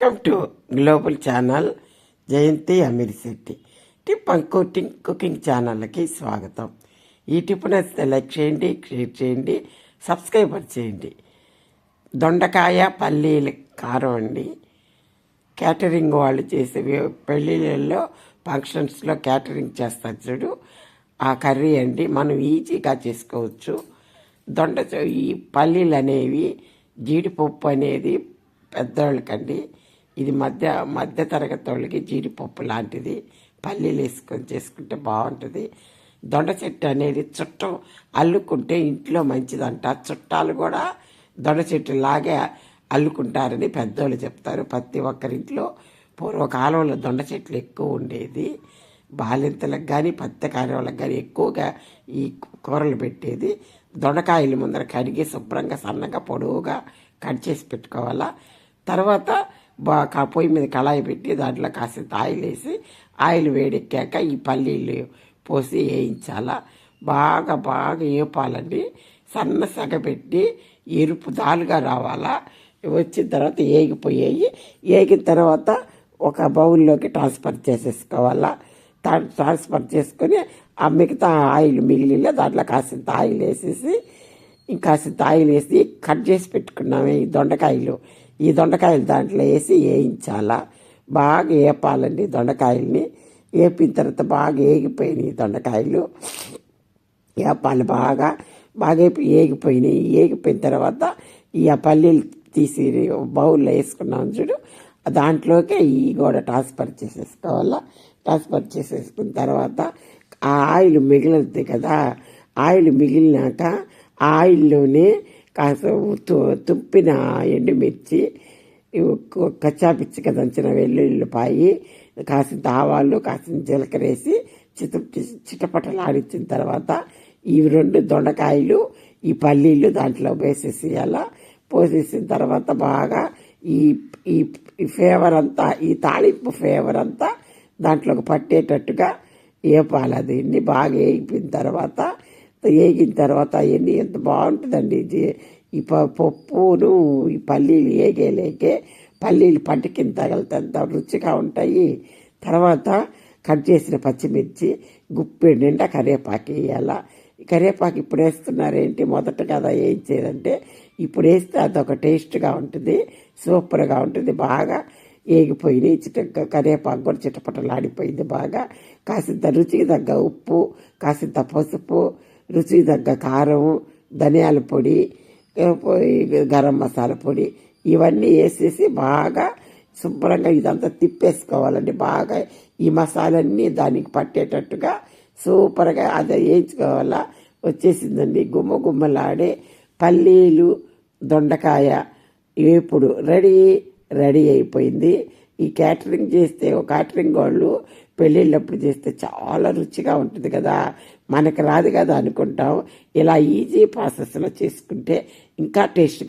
Welcome to global channel Jayanthi Ameer Shetty tip and cooking cooking ఛానల్కి స్వాగతం. ఈ టిప్పు నచ్చితే లైక్ చేయండి షేర్ చేయండి సబ్స్క్రైబర్ చేయండి. దొండకాయ పల్లీల కారం అండి. క్యాటరింగ్ వాళ్ళు చేసే పెళ్ళిళ్ళల్లో ఫంక్షన్స్లో క్యాటరింగ్ చేస్తారు చూడు. ఆ కర్రీ అండి మనం ఈజీగా చేసుకోవచ్చు. దొండ ఈ పల్లీలు అనేవి జీడిపప్పు అనేది పెద్దవాళ్ళకండి ఇది మధ్య మధ్య తరగతి వాళ్ళకి జీడిపప్పు లాంటిది. పల్లీలు వేసుకొని చేసుకుంటే బాగుంటుంది. దొండ చెట్టు అనేది చుట్టం అల్లుకుంటే ఇంట్లో మంచిదంట. చుట్టాలు కూడా దొండ చెట్టు లాగే అల్లుకుంటారని పెద్దోళ్ళు చెప్తారు. ప్రతి ఒక్కరింట్లో పూర్వకాలంలో దొండ చెట్లు ఎక్కువ ఉండేది. బాలింతలకు కానీ పత్తికాయలకు కానీ ఎక్కువగా ఈ కూరలు పెట్టేది. దొండకాయలు ముందర కడిగి శుభ్రంగా సన్నగా పొడవుగా కట్ చేసి పెట్టుకోవాలా. తర్వాత బా పొయ్యి మీద కళాయి పెట్టి దాంట్లో కాసేంత ఆయిల్ వేసి ఆయిల్ వేడెక్కాక ఈ పల్లీలు పోసి వేయించాలా. బాగా బాగా వేపాలండి. సన్న సగ పెట్టి ఎరుపు దాలుగా రావాలా. వచ్చిన తర్వాత ఏగిపోయాయి. ఏగిన తర్వాత ఒక బౌల్లోకి ట్రాన్స్ఫర్ చేసేసుకోవాలా. ట్రాన్స్ఫర్ చేసుకొని ఆ మిగతా ఆయిల్ మిగిలిలో దాంట్లో కాసింత ఆయిల్ వేసేసి ఇంకాసింత ఆయిల్ వేసి కట్ చేసి పెట్టుకున్నామే ఈ దొండకాయలు. ఈ దొండకాయలు దాంట్లో వేసి వేయించాలా? బాగా వేపాలండి దొండకాయల్ని. వేపిన తర్వాత బాగా ఏగిపోయినాయి దొండకాయలు. వేపాలు బాగా. బాగా ఏపి- ఏగిపోయినాయి. ఏగిపోయిన తర్వాత ఈ ఆ పల్లీలు తీసి బౌల్లో వేసుకున్నాం చూడు. దాంట్లోకే ఈ కూడా ట్రాన్స్ఫర్ చేసేసుకోవాలా? ట్రాన్స్ఫర్ చేసేసుకున్న తర్వాత ఆ ఆయిల్ మిగిలింది కదా? ఆయిల్ మిగిలినాక ఆ ఆయిల్లోనే కాస్త తు- తుప్పిన ఎండుమిర్చి కచ్చాపిచ్చిగా దంచిన వెల్లుల్లిపాయి కాసింత ఆవాలు కాసింత జీలకర్ర వేసి చిత చిటపటలాడించిన తర్వాత ఈ రెండు దొండకాయలు ఈ పల్లీలు దాంట్లో వేసేసేయాల. పోసేసిన తర్వాత బాగా ఈ ఈ ఫేవర్ ఫ్లేవర్ అంతా ఈ తాళింపు ఫ్లేవర్ అంతా దాంట్లోకి పట్టేటట్టుగా వేపాలి దీన్ని బాగా వేయిపోయిన తర్వాత వేగిన తర్వాత అవన్నీ ఎంత బాగుంటుందండి. ఇది ఈ ప- పప్పును ఈ పల్లీలు వేగేలేకే పల్లీలు పంట కింద తగిలితే రుచిగా ఉంటాయి. తర్వాత కట్ చేసిన పచ్చిమిర్చి గుప్పెడు నిండా కరివేపాకు వేయాల. ఈ కరివేపాకు ఇప్పుడు వేస్తున్నారేంటి? మొదట కదా వేయించేదంటే ఇప్పుడు వేస్తే అదొక టేస్ట్గా ఉంటుంది. సూపర్గా ఉంటుంది. బాగా ఏగిపోయినాయి. చిట కరివేపాకు కూడా చిటపటలాడిపోయింది బాగా. కాసింత రుచికి తగ్గ ఉప్పు కాసింత పసుపు రుచికి తగ్గ కారం ధనియాల పొడి పొడి, గరం మసాలా పొడి ఇవన్నీ వేసేసి బాగా శుభ్రంగా ఇదంతా తిప్పేసుకోవాలండి. బాగా ఈ మసాలన్నీ దానికి పట్టేటట్టుగా సూపర్గా అది వేయించుకోవాలా. వచ్చేసిందండి గుమ్మ గుమ్మలాడే పల్లీలు దొండకాయ వేపుడు రెడీ రెడీ అయిపోయింది. ఈ క్యాటరింగ్ చేస్తే క్యాటరింగ్ వాళ్ళు పెళ్ళిళ్ళప్పుడు చేస్తే చాలా రుచిగా ఉంటుంది కదా. మనకు రాదు కదా అనుకుంటాం. ఇలా ఈజీ ప్రాసెస్లో చేసుకుంటే ఇంకా టేస్ట్